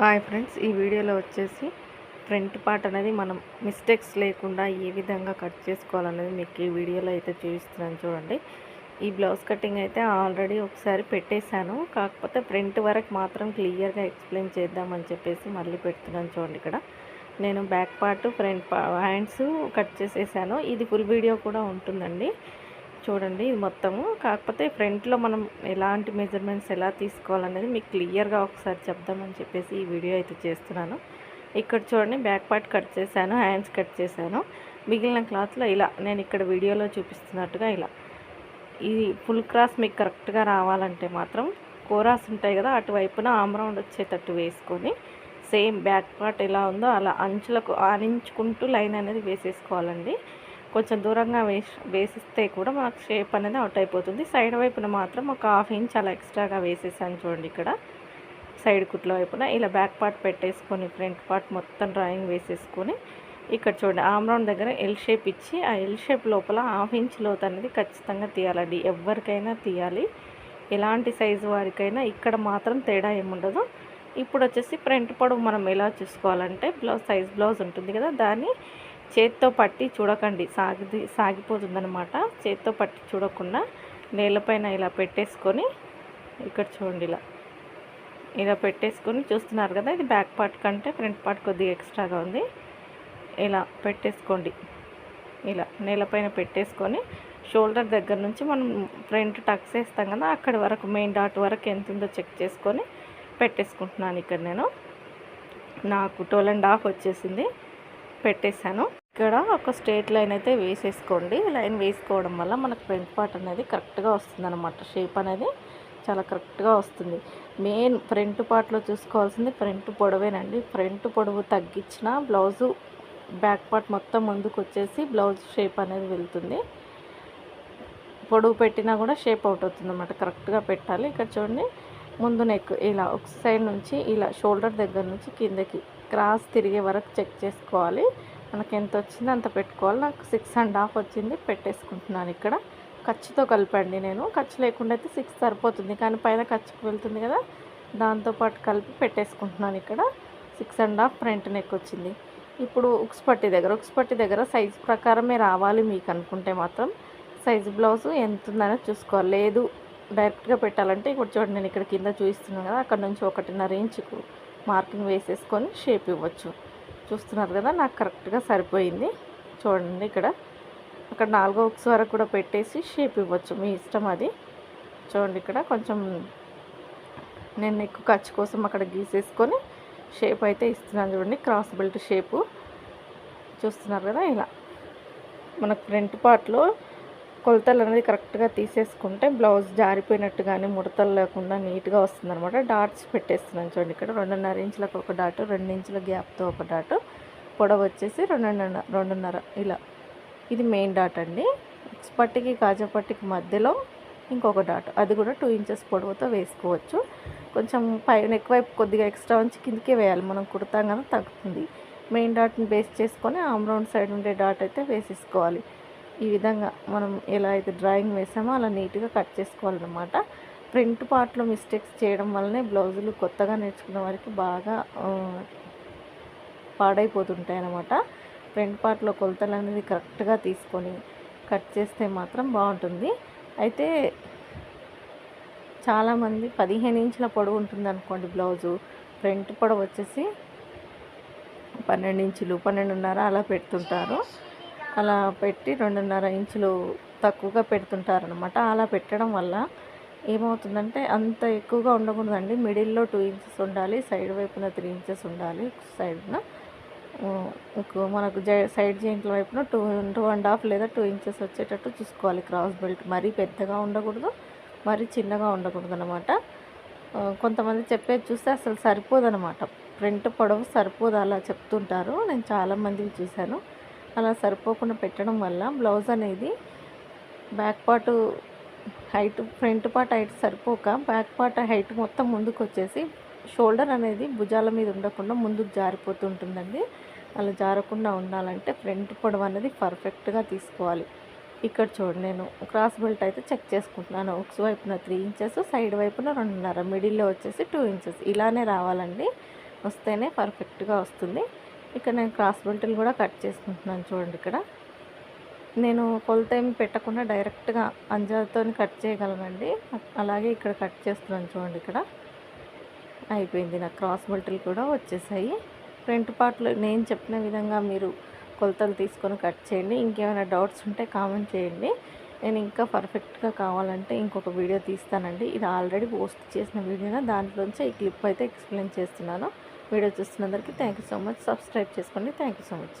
Hi friends ఈ వీడియోలో వచ్చేసి ఫ్రంట్ పార్ట్ అనేది మనం మిస్టేక్స్ లేకుండా ఏ విధంగా కట్ చేసుకోవాలనేది మీకు ఈ వీడియోలో అయితే చూపిస్తున్నాను చూడండి. ఈ బ్లౌజ్ కటింగ్ అయితే ఆల్రెడీ ఒకసారి పెట్టేశాను. కాకపోతే ఫ్రంట్ వరకు మాత్రం క్లియర్గా ఎక్స్ప్లెయిన్ చేద్దామని చెప్పేసి మళ్ళీ పెడుతున్నాను చూడండి ఇక్కడ. నేను back part front hands cut చేసేసాను. ఇది ఫుల్ వీడియో కూడా ఉంటుందండి. చూడండి ఇది మొత్తము. కాకపోతే ఫ్రంట్లో మనం ఎలాంటి మెజర్మెంట్స్ ఎలా తీసుకోవాలనేది మీకు క్లియర్గా ఒకసారి చెప్దామని చెప్పేసి ఈ వీడియో అయితే చేస్తున్నాను. ఇక్కడ చూడండి బ్యాక్ పార్ట్ కట్ చేశాను హ్యాండ్స్ కట్ చేశాను. మిగిలిన క్లాత్లో ఇలా నేను ఇక్కడ వీడియోలో చూపిస్తున్నట్టుగా ఇలా. ఇది ఫుల్ క్రాస్ మీకు కరెక్ట్గా రావాలంటే మాత్రం కోరాస్ ఉంటాయి కదా అటువైపున ఆమ్రౌండ్ వచ్చేటట్టు వేసుకొని సేమ్ బ్యాక్ పార్ట్ ఎలా ఉందో అలా అంచులకు ఆనించుకుంటూ లైన్ అనేది వేసేసుకోవాలండి. కొంచెం దూరంగా వేసి వేసిస్తే కూడా మనకు షేప్ అనేది అవుట్ అయిపోతుంది. సైడ్ వైపున మాత్రం ఒక హాఫ్ ఇంచ్ అలా ఎక్స్ట్రాగా వేసేసాను చూడండి ఇక్కడ. సైడ్ కుట్ల వైపున ఇలా బ్యాక్ పార్ట్ పెట్టేసుకొని ఫ్రంట్ పార్ట్ మొత్తం డ్రాయింగ్ వేసేసుకొని ఇక్కడ చూడండి ఆమ్రౌండ్ దగ్గర ఎల్ షేప్ ఇచ్చి ఆ ఎల్ షేప్ లోపల హాఫ్ ఇంచ్ లోత అనేది ఖచ్చితంగా తీయాలండి. ఎవరికైనా తీయాలి. ఎలాంటి సైజు వారికైనా ఇక్కడ మాత్రం తేడా ఏముండదు. ఇప్పుడు వచ్చేసి ఫ్రంట్ పొడవు మనం ఎలా చూసుకోవాలంటే బ్లౌజ్ సైజ్ బ్లౌజ్ ఉంటుంది కదా దాన్ని చేత్తో పట్టి చూడకండి. సాగి సాగిపోతుందనమాట చేత్తో పట్టి చూడకుండా నేలపైన ఇలా పెట్టేసుకొని ఇక్కడ చూడండి ఇలా. ఇలా పెట్టేసుకొని చూస్తున్నారు కదా ఇది బ్యాక్ పార్ట్ కంటే ఫ్రంట్ పార్ట్ కొద్దిగా ఎక్స్ట్రాగా ఉంది. ఇలా పెట్టేసుకోండి. ఇలా నేలపైన పెట్టేసుకొని షోల్డర్ దగ్గర నుంచి మనం ఫ్రంట్ టక్స్ వేస్తాం కదా అక్కడి వరకు మెయిన్ డాట్ వరకు ఎంత ఉందో చెక్ చేసుకొని పెట్టేసుకుంటున్నాను ఇక్కడ నేను. నాకు టోల్ అండ్ హాఫ్ వచ్చేసింది. పెట్టేశాను. ఇక్కడ ఒక స్ట్రేట్ లైన్ అయితే వేసేసుకోండి. లైన్ వేసుకోవడం వల్ల మనకు ఫ్రంట్ పార్ట్ అనేది కరెక్ట్గా వస్తుంది అనమాట షేప్ అనేది చాలా కరెక్ట్గా వస్తుంది. మెయిన్ ఫ్రంట్ పార్ట్లో చూసుకోవాల్సింది ఫ్రంట్ పొడవేనండి. ఫ్రంట్ పొడవు తగ్గించిన బ్లౌజు బ్యాక్ పార్ట్ మొత్తం ముందుకు వచ్చేసి బ్లౌజ్ షేప్ అనేది వెళ్తుంది. పొడవు పెట్టినా కూడా షేప్ అవుట్ అవుతుంది అనమాట కరెక్ట్గా పెట్టాలి. ఇక్కడ చూడండి. ముందు నెక్ ఇలా ఒక సైడ్ నుంచి ఇలా షోల్డర్ దగ్గర నుంచి కిందకి క్రాస్ తిరిగే వరకు చెక్ చేసుకోవాలి. మనకి ఎంత వచ్చిందో అంత పెట్టుకోవాలి. నాకు సిక్స్ అండ్ హాఫ్ వచ్చింది పెట్టేసుకుంటున్నాను ఇక్కడ. ఖర్చుతో కలిపండి నేను. ఖర్చు లేకుండా అయితే సిక్స్ సరిపోతుంది. కానీ పైన ఖర్చుకు వెళ్తుంది కదా దాంతోపాటు కలిపి పెట్టేసుకుంటున్నాను ఇక్కడ. Six and half front neck వచ్చింది. ఇప్పుడు ఉక్స్ పట్టి దగ్గర ఉక్స్ పట్టి దగ్గర సైజ్ ప్రకారమే రావాలి మీకు అనుకుంటే మాత్రం. సైజు బ్లౌజు ఎంత ఉందనేది చూసుకోవాలి. లేదు డైరెక్ట్గా పెట్టాలంటే ఇప్పుడు చూడండి నేను ఇక్కడ కింద చూపిస్తున్నాను కదా అక్కడ నుంచి ఒకటిన్నర ఇంచుకు మార్కింగ్ వేసేసుకొని షేప్ ఇవ్వచ్చు. చూస్తున్నారు కదా నాకు కరెక్ట్గా సరిపోయింది. చూడండి ఇక్కడ. అక్కడ నాలుగో ఉక్స్ వరకు కూడా పెట్టేసి షేప్ ఇవ్వచ్చు. మీ ఇష్టం అది. చూడండి ఇక్కడ కొంచెం నేను ఎక్కువ ఖర్చు కోసం అక్కడ గీసేసుకొని షేప్ అయితే ఇస్తున్నాను చూడండి. Cross belt shape. చూస్తున్నారు కదా ఇలా. మనకు ఫ్రంట్ పార్ట్లో కొలతలు అనేది కరెక్ట్గా తీసేసుకుంటే బ్లౌజ్ జారిపోయినట్టు కానీ ముడతలు లేకుండా నీట్గా వస్తుంది అనమాట డాట్స్ పెట్టేస్తున్నాను చూడండి ఇక్కడ. రెండున్నర ఇంచులకు ఒక డాటు రెండు ఇంచుల గ్యాప్తో ఒక డాటు. పొడవు వచ్చేసి రెండున్నర రెండున్నర ఇలా. ఇది మెయిన్ డాట్ అండి. పట్టికి కాజా పట్టికి మధ్యలో ఇంకొక డాట్. అది కూడా టూ ఇంచెస్ పొడవుతో వేసుకోవచ్చు. కొంచెం పైన ఎక్కువైపు కొద్దిగా ఎక్స్ట్రా ఉంచి కిందకే వేయాలి. మనం కుడతాం కదా తగ్గుతుంది. మెయిన్ డాట్ని బేస్ చేసుకొని ఆమ్ రౌండ్ సైడ్ ఉండే డాట్ అయితే వేసేసుకోవాలి. ఈ విధంగా మనం ఎలా అయితే డ్రాయింగ్ వేసామో అలా నీట్గా కట్ చేసుకోవాలన్నమాట. ప్రింట్ పార్ట్లో మిస్టేక్స్ చేయడం వల్లనే బ్లౌజులు కొత్తగా నేర్చుకున్న వారికి బాగా పాడైపోతుంటాయి అన్నమాట ఫ్రంట్ పార్ట్లో కొలతలు అనేది కరెక్ట్గా తీసుకొని కట్ చేస్తే మాత్రం బాగుంటుంది. అయితే చాలామంది పదిహేను ఇంచుల పొడవు ఉంటుంది అనుకోండి బ్లౌజు. ఫ్రంట్ పొడవు వచ్చేసి పన్నెండు ఇంచులు పన్నెండున్నర అలా పెడుతుంటారు. అలా పెట్టి రెండున్నర ఇంచులు తక్కువగా పెడుతుంటారనమాట అలా పెట్టడం వల్ల ఏమవుతుందంటే అంత ఎక్కువగా ఉండకూడదండి. మిడిల్లో టూ ఇంచెస్ ఉండాలి సైడ్ వైపున త్రీ ఇంచెస్ ఉండాలి సైడ్న మనకు సైడ్ జాయింట్ల వైపున టూ టూ అండ్ హాఫ్ లేదా టూ ఇంచెస్ వచ్చేటట్టు చూసుకోవాలి క్రాస్ బెల్ట్. మరీ పెద్దగా ఉండకూడదు మరీ చిన్నగా ఉండకూడదు అనమాట కొంతమంది చెప్పేది చూస్తే అసలు సరిపోదనమాట ఫ్రంట్ పొడవు సరిపోదు అలా చెప్తుంటారు. నేను చాలామందికి చూశాను. అలా సరిపోకుండా పెట్టడం వల్ల బ్లౌజ్ అనేది back part height front part height సరిపోక బ్యాక్ పార్ట్ హైట్ మొత్తం ముందుకు వచ్చేసి షోల్డర్ అనేది భుజాల మీద ఉండకుండా ముందుకు జారిపోతుంటుందండి అలా జారకుండా ఉండాలంటే ఫ్రంట్ పొడవు అనేది పర్ఫెక్ట్గా తీసుకోవాలి. ఇక్కడ చూడండి నేను క్రాస్ బెల్ట్ అయితే చెక్ చేసుకుంటున్నాను. ఒక వైపున త్రీ ఇంచెస్ సైడ్ వైపున రెండున్నర మిడిల్లో వచ్చేసి టూ ఇంచెస్. ఇలానే రావాలండి. వస్తేనే పర్ఫెక్ట్గా వస్తుంది. ఇక్కడ నేను క్రాస్ బంటలు కూడా కట్ చేసుకుంటున్నాను చూడండి ఇక్కడ. నేను కొలత ఏమి పెట్టకుండా డైరెక్ట్గా అంజాతో కట్ చేయగలమండి అలాగే ఇక్కడ కట్ చేస్తున్నాను చూడండి ఇక్కడ. అయిపోయింది నా క్రాస్ బెల్ట్లు కూడా వచ్చేసాయి. ఫ్రంట్ పార్ట్లో నేను చెప్పిన విధంగా మీరు కొలతలు తీసుకొని కట్ చేయండి. ఇంకేమైనా డౌట్స్ ఉంటే కామెంట్ చేయండి. నేను ఇంకా పర్ఫెక్ట్గా కావాలంటే ఇంకొక వీడియో తీస్తానండి. ఇది ఆల్రెడీ పోస్ట్ చేసిన వీడియోనా? దాంట్లోంచి ఈ క్లిప్ అయితే ఎక్స్ప్లెయిన్ చేస్తున్నాను. Video చూస్తున్నందరికీ thank you so much subscribe చేసుకోండి. Thank you so much